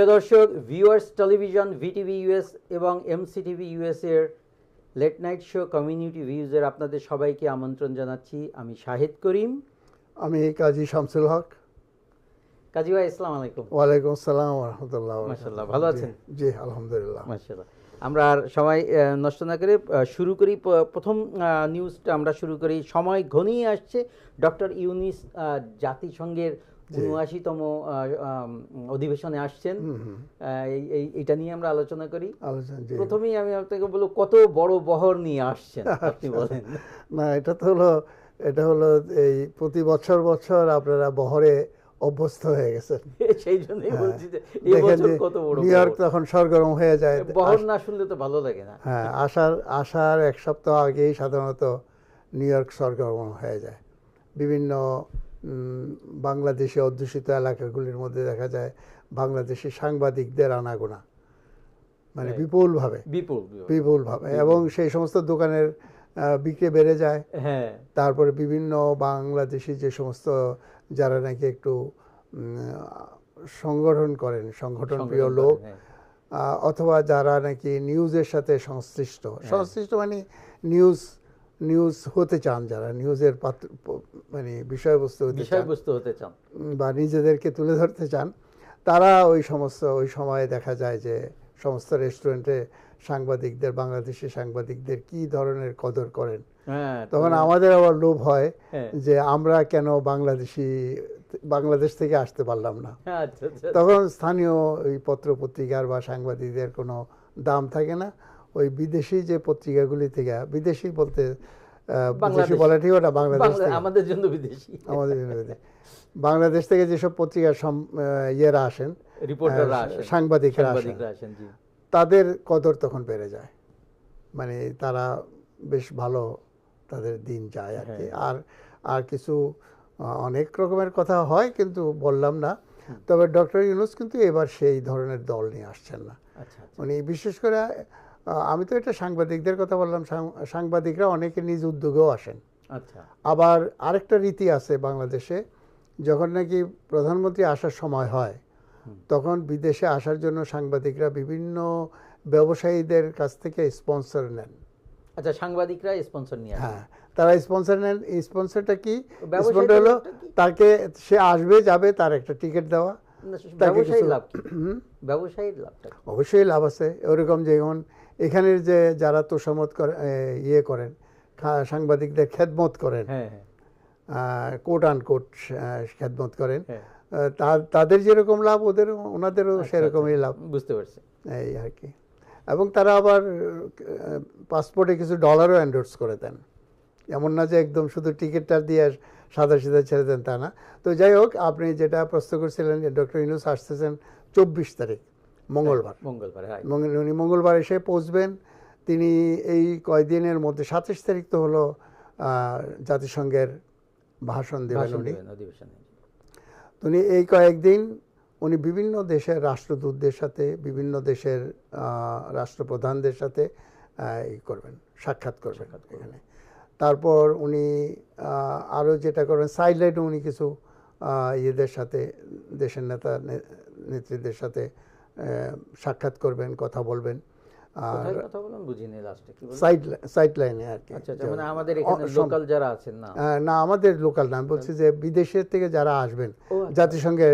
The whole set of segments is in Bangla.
প্রিয় দর্শক ভিউয়ার্স টেলিভিশন ভিটিভি ইউএস এবং এমসিটিভি ইউএস এর লেট নাইট শো কমিউনিটি ভিউজের আপনাদের সবাইকে আমন্ত্রণ জানাচ্ছি। আমি শাহিদ করিম। আমি কাজী শামসুল হক। কাজী ভাই আসসালামু আলাইকুম। ওয়ালাইকুম আসসালাম রহমতুল্লাহ মাশাআল্লাহ, ভালো আছেন? জি আলহামদুলিল্লাহ। মাশাআল্লাহ। আমরা আর সময় নষ্ট না করে শুরু করি প্রথম নিউজটা আমরা শুরু করি। সময় ঘনিয়ে আসছে। ডক্টর ইউনিস জাতিসংঘের উনআশিতম অধিবেশনে আসছেন। এই এইটা নিয়ে আমরা আলোচনা করি। প্রথমেই আমি আপনাকে বলব কত বড় বহর নিয়ে আসছেন আপনি বলেন। না এটা তো হলো এটা হলো এই প্রতি বছর বছর আপনারা বহরে অভ্যস্ত হয়ে গেছেন। সেই জন্যই বলছি যে এই বছর কত বড় নিউ ইয়র্ক তখন সরগরম হয়ে যায়। বহর না শুনলে তো ভালো লাগে না। হ্যাঁ আসার আসার এক সপ্তাহ আগেই সাধারণত নিউ ইয়র্ক সরগরম হয়ে যায়। বিভিন্ন বাংলাদেশে অধ্যুষিত এলাকাগুলির মধ্যে দেখা যায় বাংলাদেশি সাংবাদিকদের আনাগোনা। মানে বিপুলভাবে। বিপুল বিপুল। বিপুলভাবে। এবং সেই সমস্ত দোকানের বিক্রি বেড়ে যায়। হ্যাঁ। তারপরে বিভিন্ন বাংলাদেশি যে সমস্ত যারা নাকি একটু সংগঠন করেন সংগঠন প্রিয় লোক হ্যাঁ। অথবা যারা নাকি নিউজের সাথে সংশ্লিষ্ট। সংশ্লিষ্ট মানে নিউজ নিউজ হতে চান যারা নিউজের পাত্র মানে বিষয়বস্তু হতে চান বিষয়বস্তু হতে চান। বা নিজেদেরকে তুলে ধরতে চান তারা ওই সমস্ত ওই সময়ে দেখা যায় যে সমস্ত রেস্টুরেন্টে সাংবাদিকদের বাংলাদেশি সাংবাদিকদের কি ধরনের কদর করেন। হ্যাঁ তখন আমাদের আবার লোভ হয় হ্যাঁ। যে আমরা কেন বাংলাদেশি বাংলাদেশ থেকে আসতে পারলাম না। হ্যাঁ, আচ্ছা আচ্ছা। তখন স্থানীয় ওই পত্র পত্রিকার বা সাংবাদিকদের কোনো দাম থাকে না। ওই বিদেশি যে পত্রিকাগুলি থেকে বিদেশি বলতে বিদেশি বাংলাদেশ। বলা ঠিক ওটা বাংলাদেশ আমাদের জন্য বিদেশি। আমাদের জন্য বাংলাদেশ থেকে যেসব পত্রিকার ইয়েরা আসেন সাংবাদিকরা আসেন তাদের কদর তখন বেড়ে যায়। মানে তারা বেশ ভালো তাদের দিন যায় আর কি। আর আর কিছু অনেক রকমের কথা হয় কিন্তু বললাম না। তবে ডক্টর ইউনুস কিন্তু এবার সেই ধরনের দল নিয়ে আসছেন না। আচ্ছা আচ্ছা। উনি বিশেষ করে আমি তো এটা সাংবাদিকদের কথা বললাম সাংবাদিকরা অনেকে নিজ উদ্যোগেও আসেন। আচ্ছা। আবার আরেকটা রীতি আছে বাংলাদেশে যখন নাকি প্রধানমন্ত্রী আসার সময় হয় তখন বিদেশে আসার জন্য সাংবাদিকরা বিভিন্ন ব্যবসায়ীদের কাছ থেকে স্পন্সর নেন। আচ্ছা সাংবাদিকরা স্পন্সর নিয়ে হ্যাঁ তারা স্পন্সর নেন। স্পন্সরটা কি? স্পন্সর হলো তাকে সে আসবে যাবে তার একটা টিকিট দেওয়া। ব্যবসায়ী লাভ ব্যবসায়ীর লাভটা অবশ্যই লাভ আছে। ওরকম যেমন এখানের যে যারা তোষামত করে ইয়ে করেন সাংবাদিকদের খেদমত করেন কোট আন কোট খেদমত করেন হ্যাঁ। তা- তাদের যেরকম লাভ ওদের ওনাদেরও আচ্ছা, সেরকমই লাভ। বুঝতে পারছি। এই আর কি। এবং তারা আবার পাসপোর্টে কিছু ডলারও এন্ডোর্স করে দেন। এমন না যে একদম শুধু টিকিটটা দিয়ে সাদা সিধা ছেড়ে দেন তা না। তো যাই হোক আপনি যেটা প্রশ্ন করছিলেন যে ডক্টর ইনুস আসতেছেন চব্বিশ তারিখ। মঙ্গলবার। মঙ্গলবার হ্যাঁ। উনি মঙ্গলবার এসে পৌঁছবেন। তিনি এই কয়দিনের মধ্যে সাতাশ তারিখ তো হলো জাতিসংঘের ভাষণ দেবেন উনি। তো উনি এই কয়েকদিন উনি বিভিন্ন দেশের রাষ্ট্রদূতদের সাথে বিভিন্ন দেশের রাষ্ট্রপ্রধানদের সাথে ই করবেন সাক্ষাৎ করবেন এখানে। তারপর উনি আরও যেটা করবেন সাইডলাইটে উনি কিছু ইয়েদের সাথে দেশের নেতা নেত্রীদের সাথে সাক্ষাৎ করবেন কথা বলবেন। আর কথা বললাম? বুঝিনি লাস্টে কি সাইড সাইড লাইনে আর কি। আচ্ছা আচ্ছা মানে আমাদের এখানে লোকাল যারা আছেন না? না আমাদের লোকাল না। বলছি যে বিদেশের থেকে যারা আসবেন আচ্ছা। জাতিসংঘে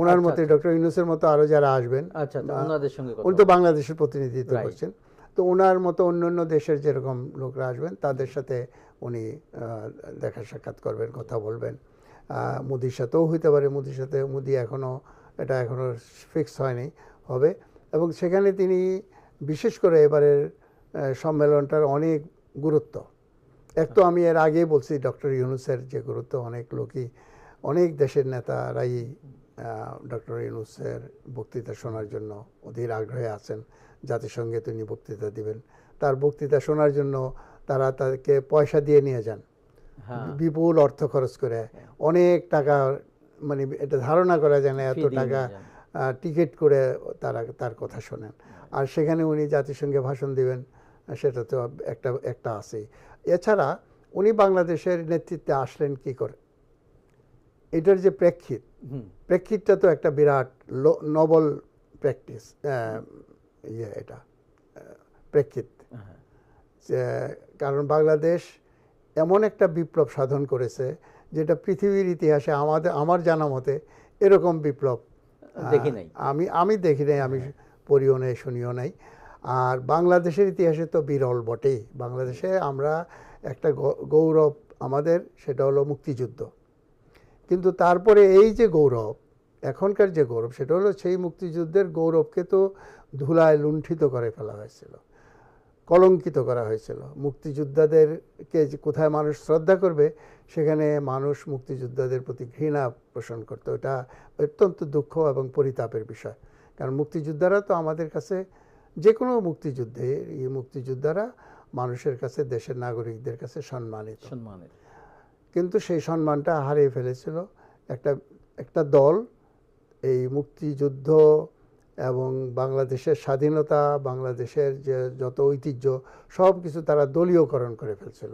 ওনার মতো ডক্টর ইউনুসের মতো আরও যারা আসবেন আচ্ছা ওনাদের সঙ্গে উনি তো বাংলাদেশের প্রতিনিধিত্ব করছেন। তো ওনার মতো অন্য অন্য দেশের যেরকম লোকরা আসবেন তাদের সাথে উনি দেখা সাক্ষাৎ করবেন কথা বলবেন। মোদির সাথেও হইতে পারে মোদির সাথে মোদি এখনও এটা এখনও ফিক্স হয়নি। হবে। এবং সেখানে তিনি বিশেষ করে এবারের সম্মেলনটার অনেক গুরুত্ব। এক তো আমি এর আগেই বলছি ডক্টর ইউনুসের যে গুরুত্ব অনেক লোকই অনেক দেশের নেতারাই ডক্টর ইউনুসের বক্তৃতা শোনার জন্য অধীর আগ্রহে আছেন। জাতিসংঘে তিনি বক্তৃতা দিবেন। তার বক্তৃতা শোনার জন্য তারা তাকে পয়সা দিয়ে নিয়ে যান। হ্যাঁ। বিপুল অর্থ খরচ করে। অনেক টাকা মানে এটা ধারণা করা যায় না এত টাকা টিকিট করে তারা তার কথা শোনেন। আর সেখানে উনি জাতিসংঘে ভাষণ দিবেন সেটা তো একটা একটা আছেই। এছাড়া উনি বাংলাদেশের নেতৃত্বে আসলেন কি করে? এটার যে প্রেক্ষিত প্রেক্ষিতটা তো একটা বিরাট লো- নবল প্র্যাকটিস ইয়ে এটা প্রেক্ষিত। হ্যাঁ। যে কারণ বাংলাদেশ এমন একটা বিপ্লব সাধন করেছে যেটা পৃথিবীর ইতিহাসে আমাদের আমার জানা মতে এরকম বিপ্লব দেখি নাই। আমি আমি দেখি নাই আমি পড়িও নাই শুনিও নাই। আর বাংলাদেশের ইতিহাসে তো বিরল বটেই। বাংলাদেশে আমরা একটা গৌরব আমাদের সেটা হলো মুক্তিযুদ্ধ। কিন্তু তারপরে এই যে গৌরব এখনকার যে গৌরব সেটা হলো সেই মুক্তিযুদ্ধের গৌরবকে তো ধুলায় লুণ্ঠিত করে ফেলা হয়েছিল। কলঙ্কিত করা হয়েছিল। মুক্তিযোদ্ধাদেরকে যে কোথায় মানুষ শ্রদ্ধা করবে সেখানে মানুষ মুক্তিযোদ্ধাদের প্রতি ঘৃণা পোষণ করতো। এটা অত্যন্ত দুঃখ এবং পরিতাপের বিষয়। কারণ মুক্তিযোদ্ধারা তো আমাদের কাছে যে কোনো মুক্তিযুদ্ধে এই মুক্তিযোদ্ধারা মানুষের কাছে দেশের নাগরিকদের কাছে সম্মানিত। সম্মানের কিন্তু সেই সম্মানটা হারিয়ে ফেলেছিল একটা একটা দল এই মুক্তিযুদ্ধ এবং বাংলাদেশের স্বাধীনতা, বাংলাদেশের যে যত ঐতিহ্য, সব কিছু তারা দলীয়করণ করে ফেলছিল।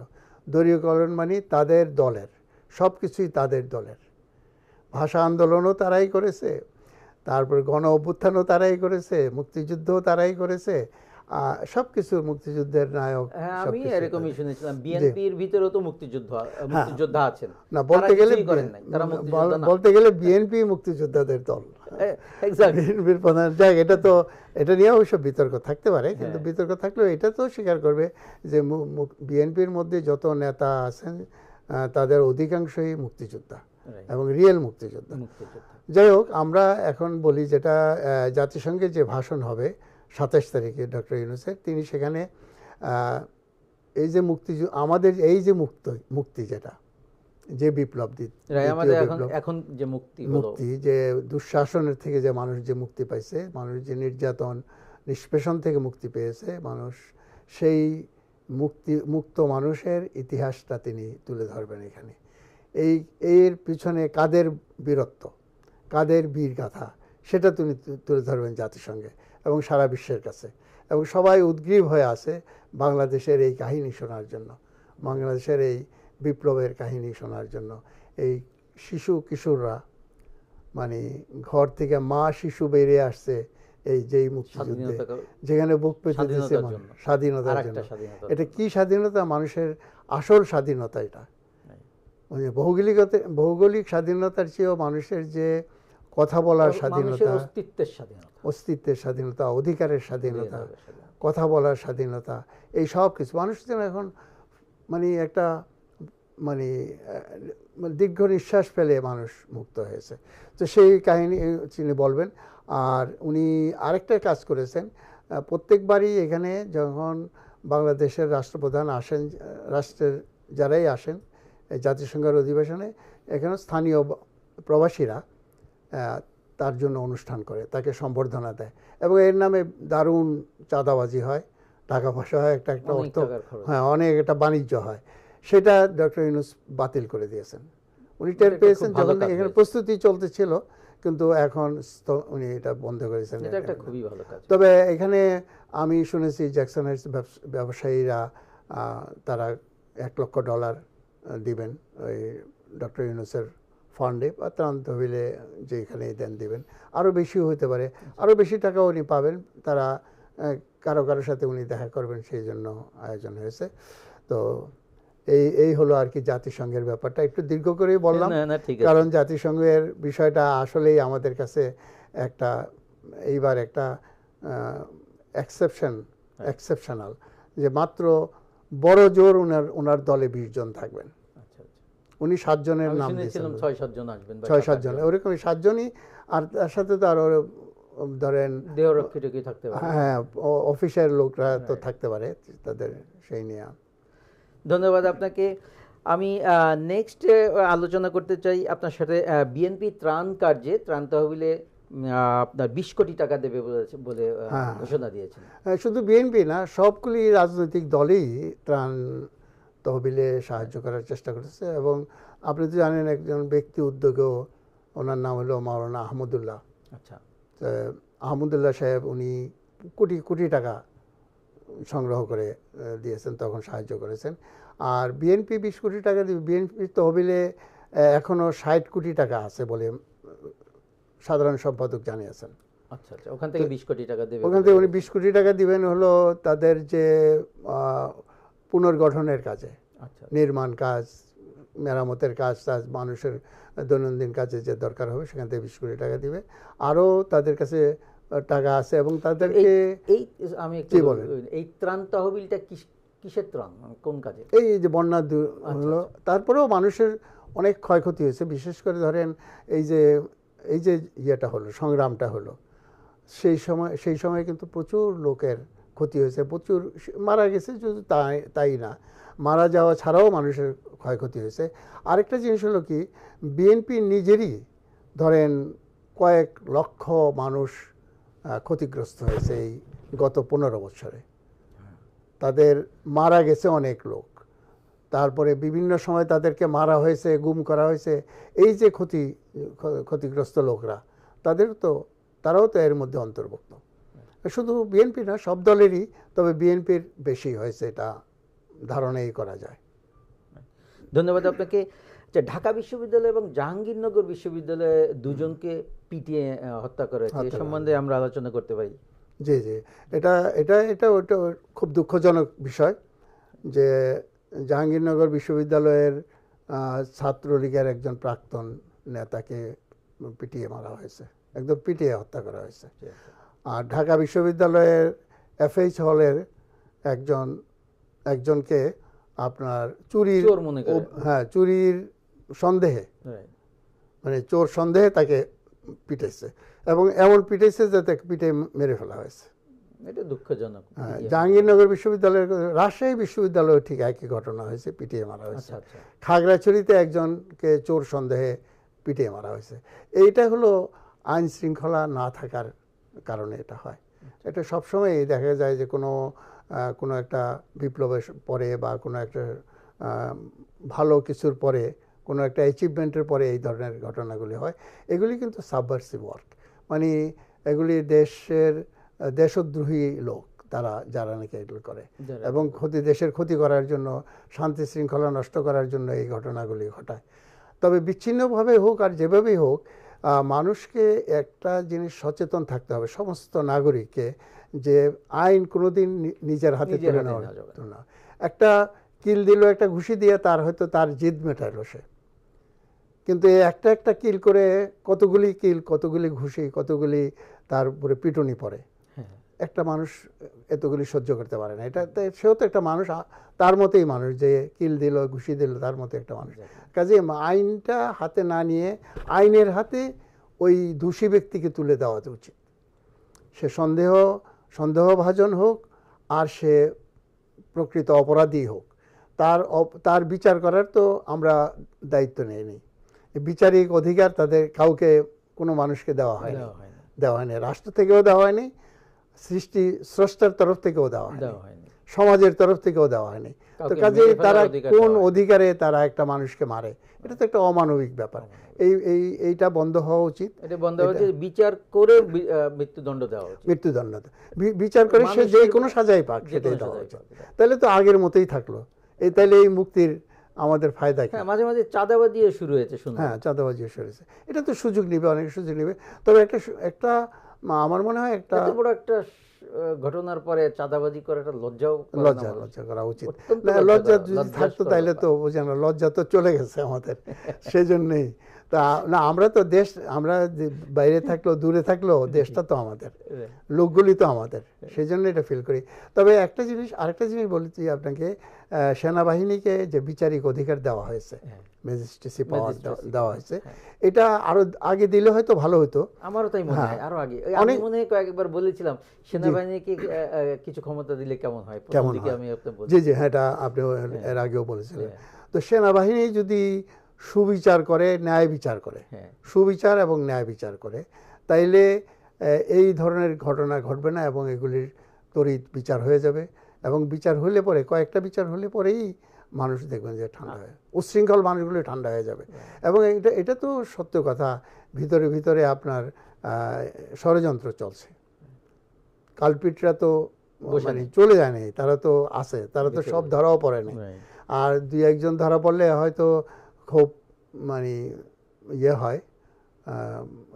দলীয়করণ মানে তাদের দলের, সব কিছুই তাদের দলের। ভাষা আন্দোলনও তারাই করেছে, তারপর গণ অভ্যুত্থানও তারাই করেছে, মুক্তিযুদ্ধও তারাই করেছে সব কিছু মুক্তিযুদ্ধের নায়ক হ্যাঁ আমি এরকমই শুনেছিলাম। বিএনপির ভিতরেও তো মুক্তিযুদ্ধ মুক্তিযোদ্ধা আছেন। না বলতে গেলে বলতে গেলে বিএনপি মুক্তিযোদ্ধাদের দল। বিএনপির প্রধান যাক এটা তো এটা নিয়ে অবশ্য বিতর্ক থাকতে পারে কিন্তু হ্যাঁ। বিতর্ক থাকলেও এটা তো স্বীকার করবে যে বিএনপির মধ্যে যত নেতা আছেন তাদের অধিকাংশই মুক্তিযোদ্ধা এবং রিয়েল মুক্তিযোদ্ধা। যাই হোক আমরা এখন বলি যেটা আহ, জাতিসংঘের যে ভাষণ হবে সাতাশ তারিখে ডক্টর ইউনুসের। তিনি সেখানে এই যে মুক্তি আমাদের এই যে মুক্ত মুক্তি যেটা যে বিপ্লব এখন যে মুক্তি মুক্তি যে দুঃশাসনের থেকে যে মানুষ যে মুক্তি পাইছে মানুষ যে নির্যাতন নিষ্পেষণ থেকে মুক্তি পেয়েছে মানুষ সেই মুক্তি মুক্ত মানুষের ইতিহাসটা তিনি তুলে ধরবেন এখানে। এই এর পিছনে কাদের বীরত্ব কাদের বীর গাথা সেটা তিনি তুলে ধরবেন জাতিসংঘে। এবং সারা বিশ্বের কাছে। এবং সবাই উদ্গ্রীব হয়ে আছে বাংলাদেশের এই কাহিনী শোনার জন্য বাংলাদেশের এই বিপ্লবের কাহিনী শোনার জন্য। এই শিশু কিশোররা মানে ঘর থেকে মা শিশু বেরিয়ে আসছে এই যেই মুক্তিযুদ্ধে যেখানে বুক পেতে দিচ্ছে স্বাধীনতার জন্য। এটা কি স্বাধীনতা? মানুষের আসল স্বাধীনতা এটা। মানে ভৌগোলিক ভৌগোলিক স্বাধীনতার চেয়েও মানুষের যে কথা বলার স্বাধীনতা অস্তিত্বের স্বাধীনতা। অস্তিত্বের স্বাধীনতা অধিকারের স্বাধীনতা কথা বলার স্বাধীনতা এই সব কিছু। মানুষ যেন এখন মানে একটা মানে দীর্ঘ নিঃশ্বাস ফেলে মানুষ মুক্ত হয়েছে। তো সেই কাহিনী তিনি বলবেন। আর উনি আরেকটা কাজ করেছেন। প্রত্যেকবারই এখানে যখন বাংলাদেশের রাষ্ট্রপ্রধান আসেন রাষ্ট্রের যারাই আসেন জাতিসংঘের অধিবেশনে এখানে স্থানীয় প্রবাসীরা তার জন্য অনুষ্ঠান করে তাকে সম্বর্ধনা দেয়। এবং এর নামে দারুণ চাঁদাবাজি হয় টাকা পয়সা হয় একটা একটা অর্থ হ্যাঁ অনেক একটা বাণিজ্য হয়। সেটা ডক্টর ইউনুস বাতিল করে দিয়েছেন। উনি টের পেয়েছেন যখন এখানে। প্রস্তুতি চলতেছিল কিন্তু এখন উনি এটা বন্ধ করেছেন। তবে এখানে আমি শুনেছি জ্যাকসন হাইটস ব্যবসায়ীরা তারা এক লক্ষ ডলার দিবেন ওই ডক্টর ইউনুসের ফান্ডে বা ত্রাণ তহবিলে যে এখানে দেন দিবেন। আরও বেশিও হতে পারে। আরও বেশি টাকা উনি পাবেন। তারা কারও কারও সাথে উনি দেখা করবেন সেই জন্য আয়োজন হয়েছে। তো এই এই হলো আর কি জাতিসংঘের ব্যাপারটা। একটু দীর্ঘ করেই বললাম। কারণ জাতিসংঘের বিষয়টা আসলেই আমাদের কাছে একটা এইবার একটা এক্সেপশন এক্সেপশনাল যে মাত্র বড় জোর ওনার ওনার দলে বিশ জন থাকবেন। উনি সাতজনের নাম ছয় সাতজন আসবেন ছয় সাতজন। ওরকমই সাতজনই আর তার সাথে তো আরও ধরেন দেহরক্ষী থাকতে পারে। হ্যাঁ অফিসের লোকরা তো থাকতে পারে তাদের সেই নিয়ে। ধন্যবাদ আপনাকে। আমি নেক্সট আলোচনা করতে চাই আপনার সাথে বিএনপি ত্রাণ কার্যে ত্রাণ তহবিলে আপনার বিশ কোটি টাকা দেবে বলে হ্যাঁ। ঘোষণা দিয়েছে হ্যাঁ, শুধু বিএনপি না সবগুলি রাজনৈতিক দলই ত্রাণ তহবিলে সাহায্য করার চেষ্টা করেছে এবং আপনি তো জানেন একজন ব্যক্তি উদ্যোগেও ওনার নাম হলো মাওলানা আহমদুল্লাহ। আচ্ছা। আহমদুল্লাহ সাহেব উনি কোটি কোটি টাকা সংগ্রহ করে দিয়েছেন তখন সাহায্য করেছেন। আর বিএনপি বিশ কোটি টাকা দিবে বিএনপির তহবিলে এখনও ষাট কোটি টাকা আছে বলে সাধারণ সম্পাদক জানিয়েছেন। আচ্ছা আচ্ছা। ওখান থেকে বিশ কোটি টাকা দেবে। ওখান থেকে উনি বিশ কোটি টাকা দিবেন হলো তাদের যে আহ, পুনর্গঠনের কাজে আচ্ছা। নির্মাণ কাজ মেরামতের কাজ টাজ মানুষের দৈনন্দিন কাজে যে দরকার হবে সেখান থেকে বিশ কোটি টাকা দিবে। আরও তাদের কাছে টাকা আছে এবং তাদেরকে এই আমি জি, বলেন। এই ত্রাণ তহবিলটা কিসের ত্রাণ? কোন কাজে? এই যে বন্যা হলো তারপরেও মানুষের অনেক ক্ষয়ক্ষতি হয়েছে। বিশেষ করে ধরেন এই যে এই যে ইয়েটা হলো সংগ্রামটা হলো সেই সময় সেই সময় কিন্তু প্রচুর লোকের ক্ষতি হয়েছে, প্রচুর মারা গেছে শুধু তাই তাই না। মারা যাওয়া ছাড়াও মানুষের ক্ষয়ক্ষতি হয়েছে। আরেকটা জিনিস হলো কি বিএনপি নিজেরই ধরেন কয়েক লক্ষ মানুষ ক্ষতিগ্রস্ত হয়েছে এই গত পনেরো বছরে। তাদের মারা গেছে অনেক লোক। তারপরে বিভিন্ন সময় তাদেরকে মারা হয়েছে, গুম করা হয়েছে। এই যে ক্ষতি, ক্ষতিগ্রস্ত লোকরা, তাদের তো, তারাও তো এর মধ্যে অন্তর্ভুক্ত। শুধু বিএনপি না সব দলেরই তবে বিএনপির বেশি হয়েছে এটা ধারণাই করা যায়। ধন্যবাদ আপনাকে। যে ঢাকা বিশ্ববিদ্যালয় এবং জাহাঙ্গীরনগর বিশ্ববিদ্যালয়ে দুজনকে পিটিয়ে হত্যা করা হয়েছে। এ সম্বন্ধে আমরা আলোচনা করতে পারি। জি জি। এটা এটা এটা ওটা খুব দুঃখজনক বিষয় যে জাহাঙ্গীরনগর বিশ্ববিদ্যালয়ের ছাত্রলীগের একজন প্রাক্তন নেতাকে পিটিয়ে মারা হয়েছে। একদম পিটিয়ে হত্যা করা হয়েছে। আর ঢাকা বিশ্ববিদ্যালয়ের এফএইচ হলের একজন একজনকে আপনার চুরির হ্যাঁ চুরির সন্দেহে। মানে চোর সন্দেহে তাকে পিটেছে এবং এমন পিটেছে যে তাকে পিটে মেরে ফেলা হয়েছে। এটা দুঃখজনক। হ্যাঁ, জাহাঙ্গীরনগর বিশ্ববিদ্যালয়ের রাজশাহী বিশ্ববিদ্যালয়ে ঠিক একই ঘটনা হয়েছে পিটিয়ে মারা হয়েছে। আচ্ছা আচ্ছা। খাগড়াছড়িতে একজনকে চোর সন্দেহে পিটিয়ে মারা হয়েছে। এইটা হলো আইন শৃঙ্খলা না থাকার কারণে এটা হয়। এটা সবসময় দেখা যায় যে কোনো কোনো একটা বিপ্লবের পরে বা কোনো একটা ভালো কিছুর পরে কোনো একটা অ্যাচিভমেন্টের পরে এই ধরনের ঘটনাগুলি হয়। এগুলি কিন্তু সাবভার্সিভ ওয়ার্ক মানে এগুলি দেশের দেশদ্রোহী লোক তারা যারা নাকি এগুলো করে। এবং ক্ষতি দেশের ক্ষতি করার জন্য শান্তি শৃঙ্খলা নষ্ট করার জন্য এই ঘটনাগুলি ঘটায়। তবে বিচ্ছিন্নভাবে হোক আর যেভাবেই হোক মানুষকে একটা জিনিস সচেতন থাকতে হবে সমস্ত নাগরিককে যে আইন কোনোদিন নিজের হাতে তুলে নেওয়া না একটা কিল দিল একটা ঘুষি দিয়ে তার হয়তো তার জিদ মেটালো সে। কিন্তু এই একটা একটা কিল করে কতগুলি কিল কতগুলি ঘুষি কতগুলি তার উপরে পিটুনি পড়ে। একটা মানুষ এতগুলি সহ্য করতে পারে না। এটা সেও তো একটা মানুষ তার মতোই মানুষ যে কিল দিল ঘুষি দিল তার মতো একটা মানুষ। কাজে আইনটা হাতে না নিয়ে আইনের হাতে ওই দোষী ব্যক্তিকে তুলে দেওয়া উচিত। সে সন্দেহ সন্দেহভাজন হোক আর সে প্রকৃত অপরাধী হোক। তার তার বিচার করার তো আমরা দায়িত্ব নেই নি বিচারিক অধিকার তাদের কাউকে কোনো মানুষকে দেওয়া হয়নি। হয় না দেওয়া হয়নি। রাষ্ট্র থেকেও দেওয়া হয়নি সৃষ্টি স্রষ্টার তরফ থেকেও দেওয়া হয়নি। সমাজের তরফ থেকেও দেওয়া হয়নি। তো ফেলার তারা কোন অধিকারে তারা একটা মানুষকে মারে এটা তো একটা অমানবিক ব্যাপার। এই এই এইটা বন্ধ হওয়া উচিত। এটা বন্ধ বিচার করে মৃত্যুদণ্ড দেওয়া উচিত। মৃত্যুদণ্ড বিচার করে সে যে কোনো সাজাই পাক সেটাই দেওয়া উচিত। তাহলে তো আগের মতোই থাকল। এই তাহলে এই মুক্তির আমাদের ফায়দা কি? হ্যাঁ মাঝে মাঝে চাঁদাবাদিও শুরু হয়েছে হ্যাঁ চাঁদাবাজি সরেছে এটা তো সুযোগ নিবে অনেক সুযোগ নিবে। তবে একটা একটা আমার মনে হয় একটা এত বড় একটা ঘটনার পরে চাঁদাবাজি একটা লজ্জাও করে লজ্জা। লজ্জা করা উচিত। লজ্জা যদি থাকতো তাইলে তো বোঝেন না লজ্জা তো চলে গেছে আমাদের। সেজন্যই। তা না আমরা তো দেশ আমরা বাইরে থাকলেও দূরে থাকলেও দেশটা তো আমাদের। হ্যাঁ, লোকগুলি তো আমাদের। সেই জন্য এটা ফিল করি। তবে একটা জিনিস আরেকটা জিনিস বলেছি আপনাকে সেনাবাহিনীকে যে বিচারিক অধিকার দেওয়া হয়েছে হ্যাঁ। ম্যাজিস্ট্রেসি পাওয়ার দেওয়া হয়েছে হ্যাঁ। এটা আরও আগে দিলে হয়তো ভালো হতো। আমারও তাই মনে হ্যাঁ। হয় আরও আগে। আমি অনেক- মনে হয় কয়েকবার বলেছিলাম সেনাবাহিনীকে কিছু ক্ষমতা দিলে কেমন হয়? কেমন হয়? আমি জি জি হ্যাঁ এটা আপনি এর আগেও বলেছিলেন। হ্যাঁ। তো সেনাবাহিনী যদি সুবিচার করে ন্যায় বিচার করে। হ্যাঁ। সুবিচার এবং ন্যায় বিচার করে। তাইলে এই ধরনের ঘটনা ঘটবে না এবং এগুলির তড়িৎ বিচার হয়ে যাবে এবং বিচার হলে পরে কয়েকটা বিচার হলে পরেই মানুষ দেখবেন যে ঠান্ডা হয়ে উচ্ছৃঙ্খল মানুষগুলো ঠান্ডা হয়ে যাবে। এবং এটা এটা তো সত্য কথা ভিতরে ভিতরে আপনার ষড়যন্ত্র চলছে। কালপিটরা তো মানে চলে যায়নি তারা তো আছে তারা তো সব ধরাও পড়ে নাই। আর দুই একজন ধরা পড়লে হয়তো খুব মানে ইয়ে হয়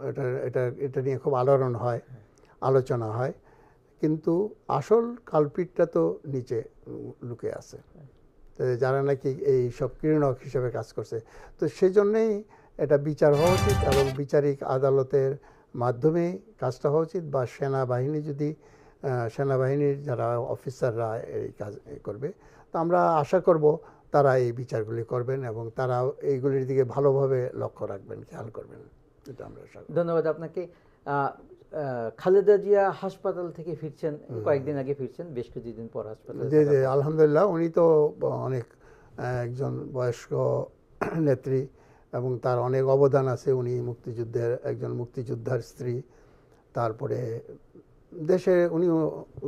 এটা এটা এটা নিয়ে খুব আলোড়ন হয়, আলোচনা হয়, কিন্তু আসল কালপিটটা তো নিচে লুকে আছে। যারা নাকি এই সব ক্রীড়নক হিসেবে কাজ করছে, তো সেই জন্যেই এটা বিচার হওয়া উচিত এবং বিচারিক আদালতের মাধ্যমে কাজটা হওয়া উচিত বা সেনাবাহিনী যদি সেনাবাহিনীর যারা অফিসাররা এই কাজ করবে, তো আমরা আশা করব তারা এই বিচারগুলি করবেন এবং তারা এইগুলির দিকে ভালোভাবে লক্ষ্য রাখবেন খেয়াল করবেন। এটা আমরা ধন্যবাদ আপনাকে। খালেদা জিয়া হাসপাতাল থেকে ফিরছেন কয়েকদিন আগে ফিরছেন বেশ কিছুদিন পর হাসপাতালে আলহামদুলিল্লাহ উনি তো অনেক একজন বয়স্ক নেত্রী এবং তার অনেক অবদান আছে। উনি মুক্তিযুদ্ধের একজন মুক্তিযোদ্ধার স্ত্রী। তারপরে দেশে উনি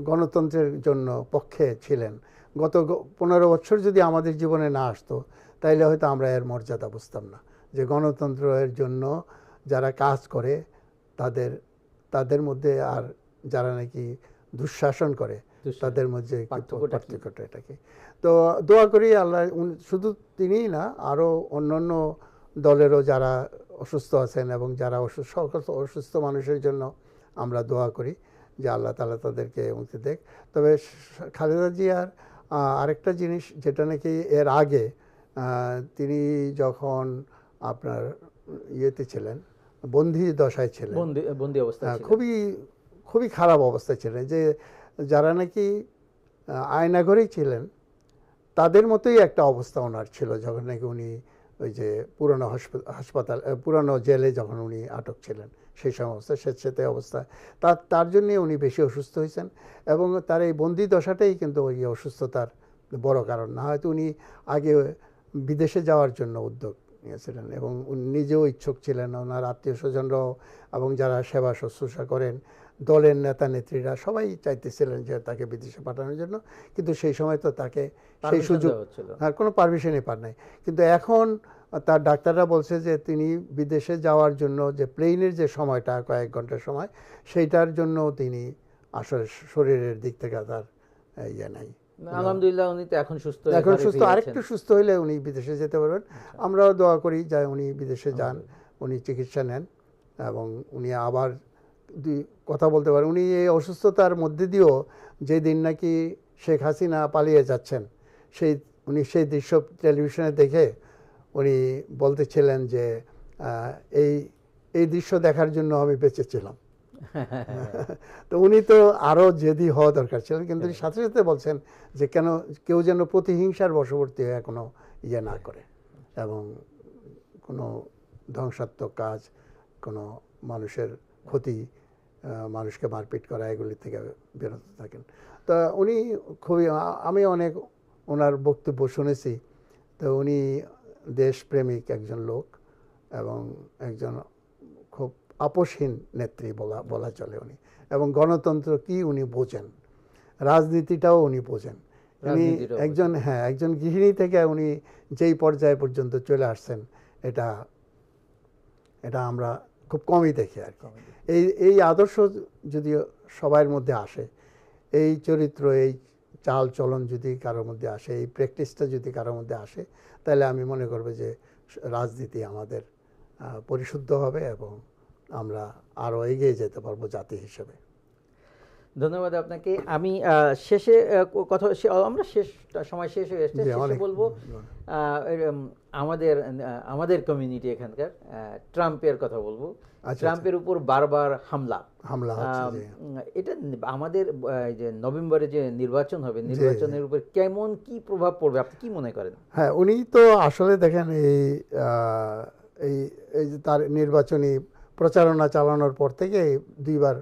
গণতন্ত্রের জন্য পক্ষে ছিলেন। গত পনেরো বছর যদি আমাদের জীবনে না আসতো তাইলে হয়তো আমরা এর মর্যাদা বুঝতাম না যে গণতন্ত্রের জন্য যারা কাজ করে তাদের তাদের মধ্যে আর যারা নাকি দুঃশাসন করে। তাদের মধ্যে পার্থক্যটা কি? পার্থক্যটা এটা কি তো দোয়া করি আল্লাহ শুধু তিনিই না আরও অন্যান্য দলেরও যারা অসুস্থ আছেন এবং যারা অসুস্থ অসুস্থ মানুষের জন্য আমরা দোয়া করি যে আল্লাহ তালা তাদেরকে মুক্তি দেখ তবে খালেদা জিয়ার আরেকটা জিনিস যেটা নাকি এর আগে তিনি যখন আপনার ইয়েতে ছিলেন বন্দি দশায় ছিলেন বন্দি বন্দি অবস্থা হ্যাঁ, খুবই খুবই খারাপ অবস্থায় ছিলেন যে যারা নাকি আয়নাঘরেই ছিলেন তাদের মতোই একটা অবস্থা ওনার ছিল যখন নাকি উনি ওই যে পুরনো হাসপাতাল পুরনো জেলে যখন উনি আটক ছিলেন। সেই সময় অবস্থা স্বেচ্ছাতে অবস্থা। তার তার জন্যে উনি বেশি অসুস্থ হয়েছেন এবং তার এই বন্দি দশাটাই কিন্তু ওই অসুস্থতার বড় কারণ। না হয়তো উনি আগে বিদেশে যাওয়ার জন্য উদ্যোগ নিয়েছিলেন এবং উনি নিজেও ইচ্ছুক ছিলেন ওনার আত্মীয় স্বজনরাও এবং যারা সেবা শুশ্রূষা করেন দলের নেতা নেত্রীরা সবাই চাইতেছিলেন যে তাকে বিদেশে পাঠানোর জন্য। কিন্তু সেই সময় তো তাকে সেই সুযোগ। আর কোনো পারমিশনই পান নাই। কিন্তু এখন তার ডাক্তাররা বলছে যে তিনি বিদেশে যাওয়ার জন্য যে প্লেনের যে সময়টা কয়েক ঘণ্টার সময় সেইটার জন্য তিনি আসলে শরীরের দিক থেকে তার ইয়ে নাই। আলহামদুলিল্লাহ উনি তো এখন সুস্থ এখন সুস্থ আরেকটু সুস্থ হলে উনি বিদেশে যেতে পারবেন। আমরাও দোয়া করি যে উনি বিদেশে যান উনি চিকিৎসা নেন এবং উনি আবার দুই কথা বলতে পারেন। উনি এই অসুস্থতার মধ্যে দিয়েও যে দিন নাকি শেখ হাসিনা পালিয়ে যাচ্ছেন সেই উনি সেই দৃশ্য টেলিভিশনে দেখে উনি বলতেছিলেন যে এই এই দৃশ্য দেখার জন্য আমি বেঁচে বেঁচেছিলাম তো উনি তো আরও জেদি হওয়া দরকার ছিলেন কিন্তু সাথে সাথে বলছেন যে কেন কেউ যেন প্রতিহিংসার বশবর্তী হয়ে কোনো ইয়ে না করে এবং কোনো ধ্বংসাত্মক কাজ কোনো মানুষের ক্ষতি মানুষকে মারপিট করা এগুলি থেকে বিরত থাকেন। তা উনি খুবই আমি অনেক ওনার বক্তব্য শুনেছি। তো উনি দেশপ্রেমিক একজন লোক এবং একজন খুব আপোষহীন নেত্রী বলা বলা চলে উনি। এবং গণতন্ত্র কি উনি বোঝেন? রাজনীতিটাও উনি বোঝেন। উনি একজন হ্যাঁ একজন গৃহিণী থেকে উনি যেই পর্যায়ে পর্যন্ত চলে আসছেন এটা এটা আমরা খুব কমই দেখি আর কি। এই এই আদর্শ যদি সবার মধ্যে আসে এই চরিত্র এই চাল চলন যদি কারোর মধ্যে আসে এই প্র্যাকটিসটা যদি কারোর মধ্যে আসে তাহলে আমি মনে করব যে রাজনীতি আমাদের পরিশুদ্ধ হবে এবং আমরা আরও এগিয়ে যেতে পারব জাতি হিসেবে। ধন্যবাদ আপনাকে। আমি শেষে কথা আমরা শেষ সময় শেষ হয়ে এসছে। শেষে বলব আমাদের আমাদের কমিউনিটি এখানকার ট্রাম্পের কথা বলব। আচ্ছা। ট্রাম্পের উপর বারবার হামলা। হামলা এটা আমাদের যে নভেম্বরে যে নির্বাচন হবে নির্বাচনের উপর কেমন কি প্রভাব পড়বে? আপনি কি মনে করেন? হ্যাঁ উনি তো আসলে দেখেন এই আহ, এই তার নির্বাচনী প্রচারণা চালানোর পর থেকে দুইবার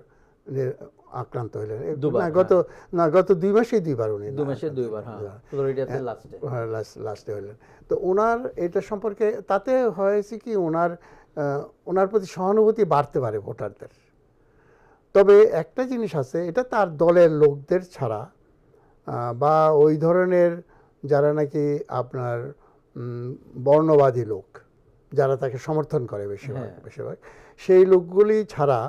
আক্রান্ত হলেন না গত না গত দুই মাসেই দুইবার উনি দুই মাসে দুইবার হ্যাঁ। ফ্লোরিডাতে লাস্টে হ্যাঁ লাস্ট লাস্টে হলেন তো ওনার এটা সম্পর্কে তাতে হয়েছে কি ওনার ওনার প্রতি সহানুভূতি বাড়তে পারে ভোটারদের। তবে একটা জিনিস আছে এটা তার দলের লোকদের ছাড়া বা ওই ধরনের যারা নাকি আপনার বর্ণবাদী লোক যারা তাকে সমর্থন করে বেশিরভাগ হ্যাঁ। বেশিরভাগ সেই লোকগুলি ছাড়া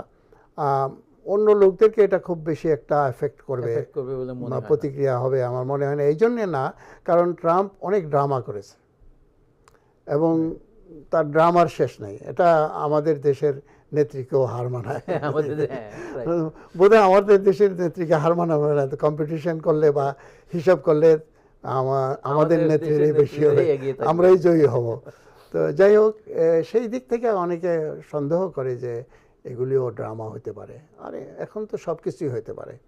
অন্য লোকদেরকে এটা খুব বেশি একটা এফেক্ট করবে মনে প্রতিক্রিয়া হবে আমার মনে হয় না। এই জন্যে না কারণ ট্রাম্প অনেক ড্রামা করেছে। এবং তার ড্রামার শেষ নাই। এটা আমাদের দেশের নেত্রীকেও হার মানায়। হ্যাঁ right. বোধহয় আমাদের দেশের নেত্রীকে হার মানাবে না। কম্পিটিশন করলে বা হিসাব করলে আমা- আমাদের নেত্রীরই বেশি হবে। আমরাই জয়ী হব। তো যাই হোক সেই দিক থেকে অনেকে সন্দেহ করে যে এগুলিও ড্রামা হতে পারে। আরে এখন তো সব কিছুই হতে পারে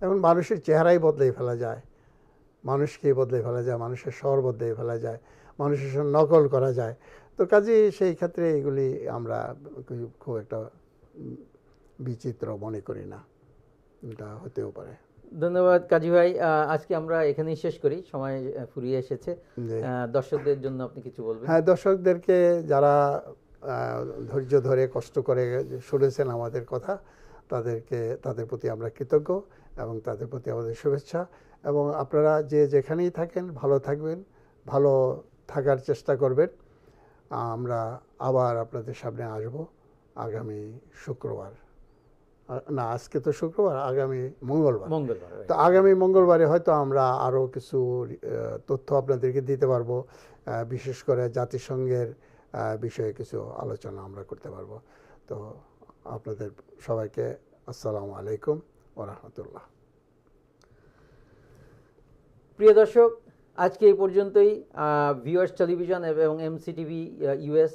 এখন মানুষের চেহারাই বদলে ফেলা যায়। মানুষকে বদলে ফেলা যায় মানুষের স্বর বদলে ফেলা যায় মানুষের সঙ্গে নকল করা যায়। তো কাজে সেই ক্ষেত্রে এগুলি আমরা খুব- একটা বিচিত্র মনে করি না। এটা হতেও পারে। ধন্যবাদ কাজী ভাই। আজকে আমরা এখানেই শেষ করি। সময় ফুরিয়ে এসেছে। দর্শকদের জন্য আপনি কিছু বলবেন? হ্যাঁ দর্শকদেরকে যারা ধৈর্য ধরে কষ্ট করে শুনেছেন আমাদের কথা। তাদেরকে তাদের প্রতি আমরা কৃতজ্ঞ এবং তাদের প্রতি আমাদের শুভেচ্ছা। এবং আপনারা যে যেখানেই থাকেন ভালো থাকবেন ভালো থাকার চেষ্টা করবেন। আমরা আবার আপনাদের সামনে আসব আগামী শুক্রবার। না আজকে তো শুক্রবার আগামী মঙ্গলবার। মঙ্গলবার তো আগামী মঙ্গলবারে হয়তো আমরা আরও কিছু তথ্য আপনাদেরকে দিতে পারব। বিশেষ করে জাতিসংঘের বিষয়ে কিছু আলোচনা আমরা করতে পারব। তো আপনাদের সবাইকে আসসালামু আলাইকুম ওরহমতুল্লাহ প্রিয় দর্শক, আজকে এই পর্যন্তই। ভিউয়ার্স টেলিভিশন এবং এমসিটিভি ইউএস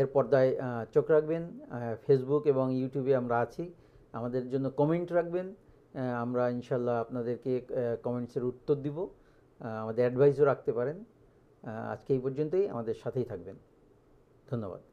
এর পর্দায় চোখ রাখবেন। ফেসবুক এবং ইউটিউবে আমরা আছি। আমাদের জন্য কমেন্ট রাখবেন। আমরা ইনশাল্লাহ আপনাদেরকে কমেন্টসের উত্তর দিব। আমাদের অ্যাডভাইসও রাখতে পারেন। আজকে এই পর্যন্তই। আমাদের সাথেই থাকবেন। ধন্যবাদ